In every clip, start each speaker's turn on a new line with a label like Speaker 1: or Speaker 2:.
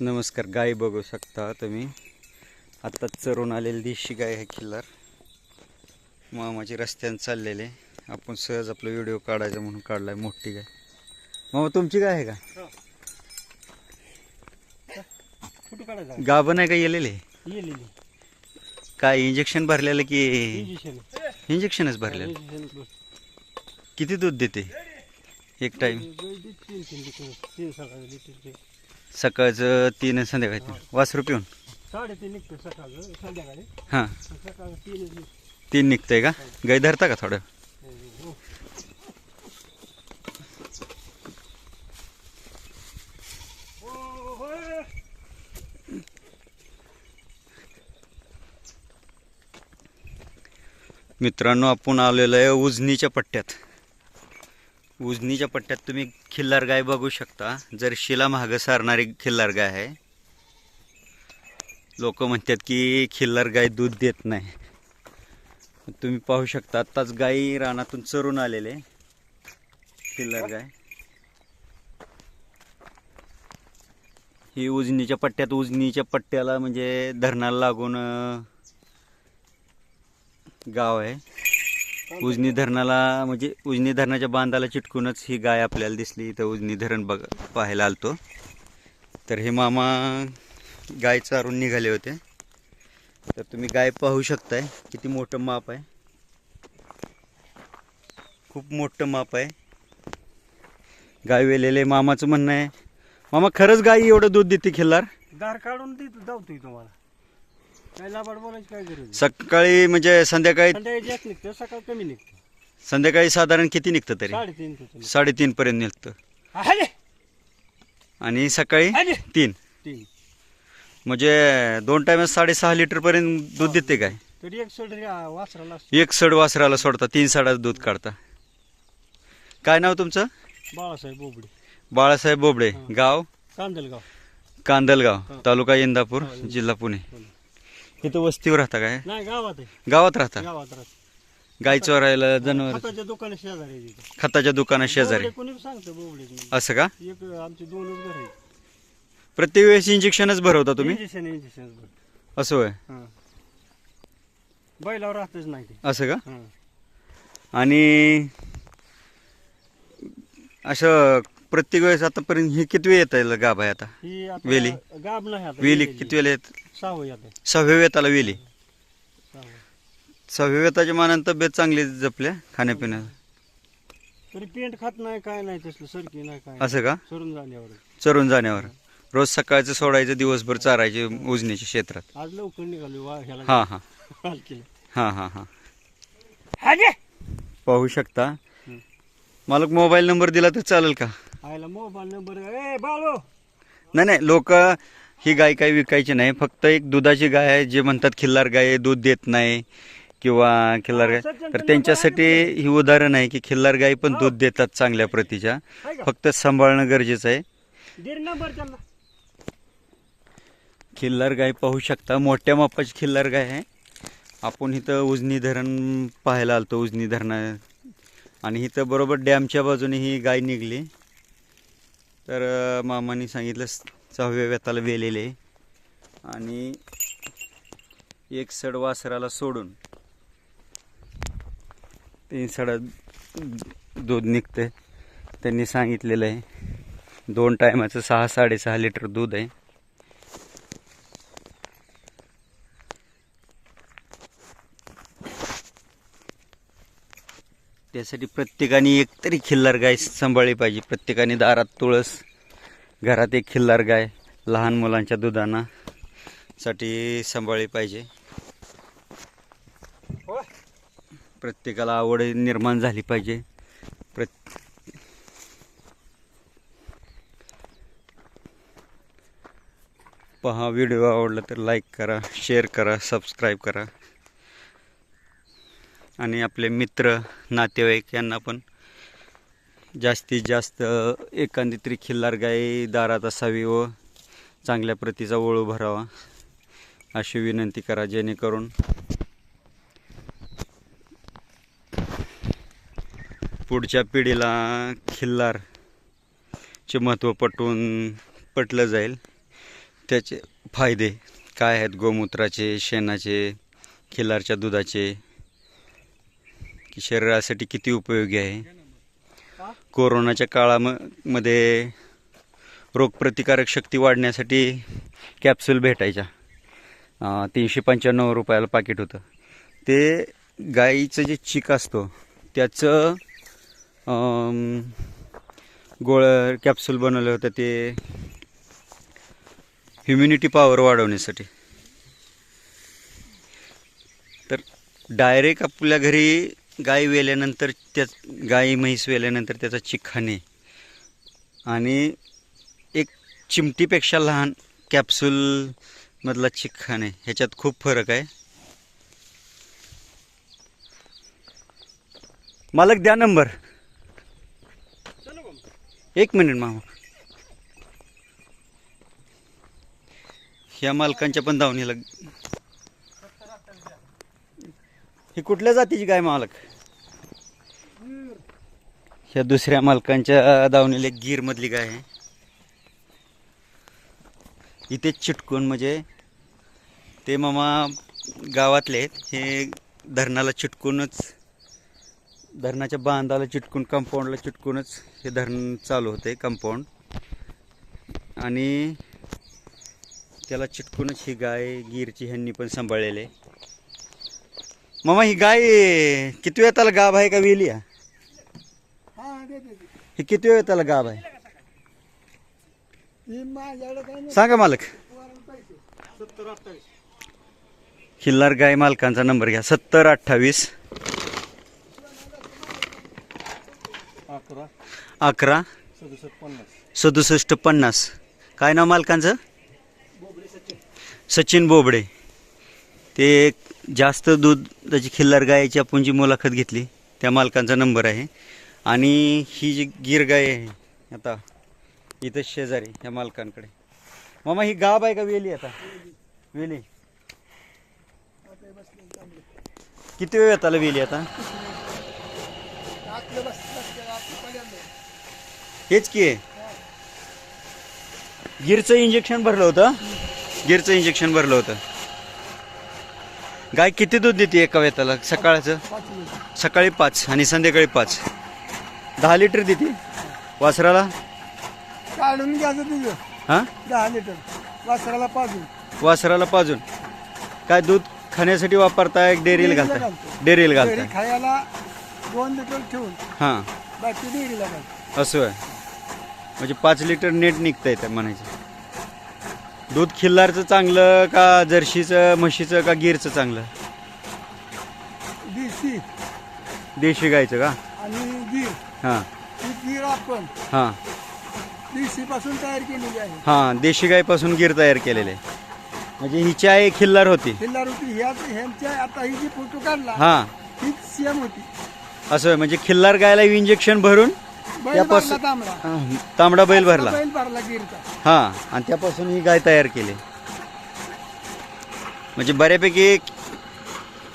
Speaker 1: नमस्कार गाय बघू शकता तुम्ही. आत्ताच चरून आलेली देशी गाय आहे खिल्लार मामाची रस्त्याने चाललेले आपण सहज आपला व्हिडिओ काढायचा म्हणून काढलाय मोठी गाय. मामा तुमची गाय आहे का?
Speaker 2: काढायचं?
Speaker 1: गाभण आहे का
Speaker 2: येलेली?
Speaker 1: काय इंजेक्शन भरलेलं की
Speaker 2: इंजेक्शन
Speaker 1: इंजेक्शनच भरलेलं? किती दूध देते? एक टाइम
Speaker 2: सकाळी
Speaker 1: सकाळचं तीन आणि संध्याकाळी तीन. वासरू पिऊन.
Speaker 2: साडेतीन निघतो सकाळचं संध्याकाळी.
Speaker 1: हां.
Speaker 2: सकाळचं तीन
Speaker 1: तीन निघतंय का? गाय धरता का थोडं. मित्रांनो आपण आलेलो आहे उजनीच्या पट्ट्यात. उजनीच्या पट्ट्यात तुम्ही खिल्लार गाय बघू शकता. जर शिला महाग सारणारी खिल्लार गाय आहे. लोक म्हणतात की खिल्लार गाय दूध देत नाही. तुम्ही पाहू शकता आत्ताच गाई रानातून चरून आलेले खिल्लार गाय. ही उजनीच्या पट्ट्यात उजनीच्या पट्ट्याला म्हणजे धरणाला लागून गाव आहे. उजनी धरणाला म्हणजे उजनी धरणाच्या बांधाला चिटकूनच ही गाय आपल्याला दिसली. इथं उजनी धरण बघ पाहायला आलतो. तर हे मामा गाय चारून निघाले होते. तर तुम्ही गाय पाहू शकताय. किती मोठं माप आहे. खूप मोठं माप आहे. गाय वेलेले मामाचं म्हणणं आहे. मामा खरंच गाय एवढं दूध देते खिल्लार?
Speaker 2: दार काढून देतो जावतोय तुम्हाला. काय लाबाड बोलायची काय गरज नाही.
Speaker 1: सकाळी म्हणजे संध्याकाळी
Speaker 2: संध्याकाळी जास्त निघतं सकाळ कमी निघतं.
Speaker 1: संध्याकाळी साधारण किती निघतं तरी?
Speaker 2: साडेतीन
Speaker 1: पर्यंत निघतं. आणि सकाळी तीन.
Speaker 2: तीन.
Speaker 1: म्हणजे दोन टाइम साडेसहा लिटर पर्यंत दूध देते काय?
Speaker 2: तरी एक सोडरी वासराला असतो.
Speaker 1: एक सड वासराला सोडता तीन साडा दूध काढता. काय नाव तुमचं?
Speaker 2: बाळासाहेब बोबडे.
Speaker 1: बाळासाहेब बोबडे. गाव?
Speaker 2: कांदलगाव.
Speaker 1: कांदलगाव तालुका इंदापूर. जिल्हा पुणे. इथं वस्तीवर राहता काय?
Speaker 2: नाही गावात आहे.
Speaker 1: गावात राहता?
Speaker 2: गावात राहत.
Speaker 1: गाय चोरायला जनावर
Speaker 2: खताच्या दुकाना शेजारी आहे तिथं.
Speaker 1: खताच्या दुकाना शेजारी.
Speaker 2: बोबडे कोणी सांगतं बोबडे
Speaker 1: असं का?
Speaker 2: एक आमचे दोनच घर
Speaker 1: प्रत्येक वेळेस इंजेक्शनच भरवता तुम्ही?
Speaker 2: इंजेक्शन इंजेक्शन
Speaker 1: असं होय?
Speaker 2: हां. बैलावर राहतच नाही ते.
Speaker 1: असं का?
Speaker 2: हां.
Speaker 1: आणि असं प्रत्येक वेळेस आतापर्यंत हे किती वेळ येत आहे गाभ आहे आता?
Speaker 2: ही आता
Speaker 1: वेली?
Speaker 2: गाब नाही आता
Speaker 1: वेली. किती वेळ येत?
Speaker 2: सहावं येत आहे.
Speaker 1: सहाव्या वेताला वेली.
Speaker 2: सहावं.
Speaker 1: सहाव्या वेताच्या मानाने तब्येत चांगली जपल्या खाण्यापिण्यात
Speaker 2: तरी पेंट खात नाही काय नाही तसलं सरकी नाही काय
Speaker 1: असं का?
Speaker 2: सरून झाल्यावर
Speaker 1: चरून जाण्यावर. रोज सकाळचं सोडायचं दिवसभर चारायचे उजनीच्या क्षेत्रात.
Speaker 2: आज लवकर निघालो वा ह्याला
Speaker 1: हां हां.
Speaker 2: केलं
Speaker 1: हां हां हां.
Speaker 2: हागे
Speaker 1: पाहू शकता.
Speaker 2: हं.
Speaker 1: मालक मोबाईल नंबर दिला तर चालेल का?
Speaker 2: आयला मोबाईल नंबर ए बाळो!
Speaker 1: नाही नाही लोक ही गाय काही विकायची नाही फक्त एक दुधाची गाय आहे जे म्हणतात खिल्लार गाय आहे, दूध देत नाही किंवा खिल्लार गाय. तर त्यांच्यासाठी ही उदाहरण आहे की खिल्लार गाय पण दूध देतात चांगल्या प्रतीच्या. फक्त सांभाळणं गरजेचं आहे.
Speaker 2: दीड नंबर त्यांना.
Speaker 1: खिल्लार गाय पाहू शकता. मोठ्या मापाची खिल्लार गाय आहे. आपण इथं उजनी धरण पाहायला आलतो उजनी धरण. आणि इथं बरोबर डॅमच्या बाजूने ही गाय निघली. तर मामाने सांगितलं सहाव्या व्यताला वेलेले. आणि एक सड वासराला सोडून तीन सडा दूध निघते त्यांनी सांगितलेलं आहे दोन टायमाचं सहा साडेसहा लिटर दूध आहे. त्यासाठी प्रत्येकाने एक तरी खिल्लार गाय सांभाळली पाहिजे. प्रत्येकाने दारात तुळस घरात एक खिल्लार गाय लहान मुलांच्या दुधाना साठी सांभाळली पाहिजे. प्रत्येकाला आवड निर्माण झाली पाहिजे. प्रत पहा व्हिडिओ आवडला तर लाईक करा शेअर करा सबस्क्राईब करा. आणि आपले मित्र नातेवाईक यांना पण जास्तीत जास्त एखादी तरी खिल्लार गाय दारात असावी व चांगल्या प्रतीचा वळू भरावा अशी विनंती करा जेणेकरून पुढच्या पिढीला खिल्लारचे महत्त्व पटवून पटलं जाईल. त्याचे फायदे काय आहेत? गोमूत्राचे शेणाचे खिल्लारच्या दुधाचे की शरीरासाठी किती उपयोगी आहे? कोरोनाच्या काळामध्ये रोगप्रतिकारक शक्ती वाढण्यासाठी कॅप्सूल भेटायच्या. तीनशे पंच्याण्णव रुपयाला पाकिट होतं. ते गाईचं जे चिक असतो त्याचं गोळ कॅप्सूल बनवलं होतं ते ह्युम्युनिटी पॉवर वाढवण्यासाठी. तर डायरेक्ट आपल्या घरी गाय वेल्यानंतर त्या गाई म्हैस वेल्यानंतर त्याचा चिखाणे. आणि एक चिमटीपेक्षा लहान कॅप्सूलमधला चिखाणे ह्याच्यात खूप फरक आहे. मालक द्या नंबर. एक मिनिट मामा. ह्या मालकांच्या पण धावणीला ही कुठल्या जातीची गाय मालक? ह्या दुसऱ्या मालकांच्या दावणीला एक गीर मधली गाय आहे. इथेच चिटकून म्हणजे ते मामा गावातले आहेत. हे धरणाला चिटकूनच धरणाच्या बांधाला चिटकून कंपाऊंडला चिटकूनच हे धरण चालू होते कंपाऊंड आणि त्याला चिटकूनच ही गाय गीरची ह्यांनी पण सांभाळलेली आहे. मामा ही गाय किती वेळ त्याला गाभ आहे का वेली आहे?
Speaker 2: हा.
Speaker 1: ही किती वेळ त्याला गाभ आहे?
Speaker 2: ही
Speaker 1: सांगा मालक. खिल्लार गाय मालकांचा नंबर घ्या. सत्तर अठ्ठावीस.
Speaker 2: अकरा. सदुसष्ट पन्नास.
Speaker 1: काय नाव मालकांचं? सचिन बोबडे. ते जास्त दूध त्याची खिल्लार गायची आपण जी मुलाखत घेतली त्या मालकांचा नंबर आहे. आणि ही जी गीर गाय आहे आता इथं शेजारी या मालकांकडे. मामा ही गाब आहे का वेली आता? वेली. किती वेळ येताला वेली आता? हेच की आहे. गिरचं इंजेक्शन भरलं होतं? गिरचं इंजेक्शन भरलं होतं. गाय किती दूध देते एका वेताला? सकाळचं? सकाळी पाच आणि संध्याकाळी पाच. दहा लिटर देते? वासराला?
Speaker 2: काढून घ्यायचं तुझं
Speaker 1: हां?
Speaker 2: दहा लिटर. वासराला पाजून.
Speaker 1: वासराला पाजून. काय दूध खाण्यासाठी वापरताय डेअरीला
Speaker 2: डेअरीला घालतो.
Speaker 1: डेअरीला
Speaker 2: घरी
Speaker 1: घालताय
Speaker 2: खायला दोन लिटर ठेवून.
Speaker 1: हां.
Speaker 2: बाकी डेअरीला घालतो.
Speaker 1: असं आहे म्हणजे पाच लिटर नेट निघतंय त्या म्हणायचं. दूध खिल्लारचं चांगलं का जर्शीचं म्हशीचं का गिरचं चांगलं?
Speaker 2: देशी.
Speaker 1: देशी गायचं का?
Speaker 2: आणि गीर.
Speaker 1: हां.
Speaker 2: ही गीर आपण.
Speaker 1: हां.
Speaker 2: देशी पासून तयार केलेली आहे.
Speaker 1: हां देशी गायपासून गिर तयार केलेले. म्हणजे हिची आई खिल्लार होती.
Speaker 2: किल्ला होती. ह्या ह्यांच्या आता ही जी फोटो काढला
Speaker 1: हां.
Speaker 2: ही सीएम होती.
Speaker 1: असं म्हणजे खिल्लार गायला इंजेक्शन भरून त्यापासून-
Speaker 2: तांबडा.
Speaker 1: हां, तांबडा बैल भरला.
Speaker 2: बैल भरला गिरचा.
Speaker 1: हां आणि त्यापासून ही गाय तयार केली. म्हणजे बऱ्यापैकी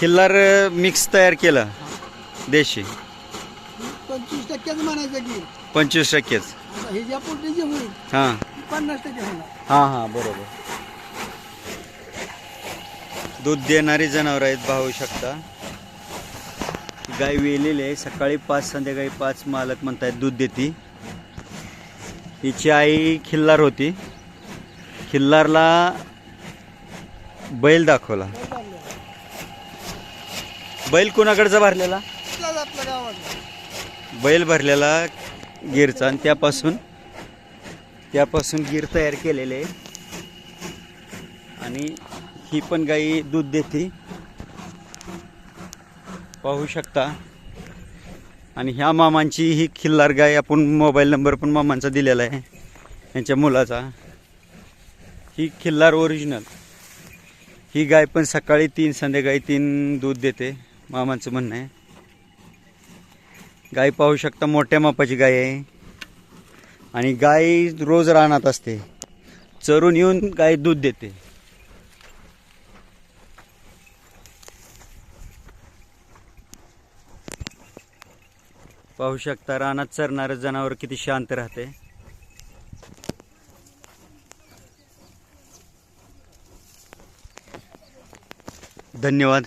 Speaker 1: खिल्लार मिक्स तयार केलं देशी.
Speaker 2: पंचवीस टक्क्याच म्हणायचं गिर
Speaker 1: पंचवीस टक्केच.
Speaker 2: आता हे ज्या पोटी जे होईल
Speaker 1: हां.
Speaker 2: ती पन्नास टक्के होणार.
Speaker 1: हां हां बरोबर. दूध देणारी जनावर आहेत पाहू शकता. गाय वेलेली आहे. सकाळी पाच संध्याकाळी पाच मालक म्हणतायत दूध देते. हिची आई खिल्लार होती. खिल्लारला बैल दाखवला. बैल कोणाकडचा भरलेला? बैल भरलेला गिरचा. आणि त्यापासून त्यापासून गिर तयार केलेले आहे. आणि ही पण गाई दूध देते. पाहू शकता. आणि ह्या मामांची ही खिल्लार गाय आपण मोबाईल नंबर पण मामांचा दिलेला आहे यांच्या मुलाचा. ही खिल्लार ओरिजिनल ही गाय पण सकाळी तीन संध्याकाळी तीन दूध देते मामांचं म्हणणं आहे. गाय पाहू शकता मोठ्या मापाची गाय आहे. आणि गाय रोज रानात असते. चरून येऊन गाय दूध देते. पाहू शकता रानात चरणारं जनावर किती शांत राहते. धन्यवाद.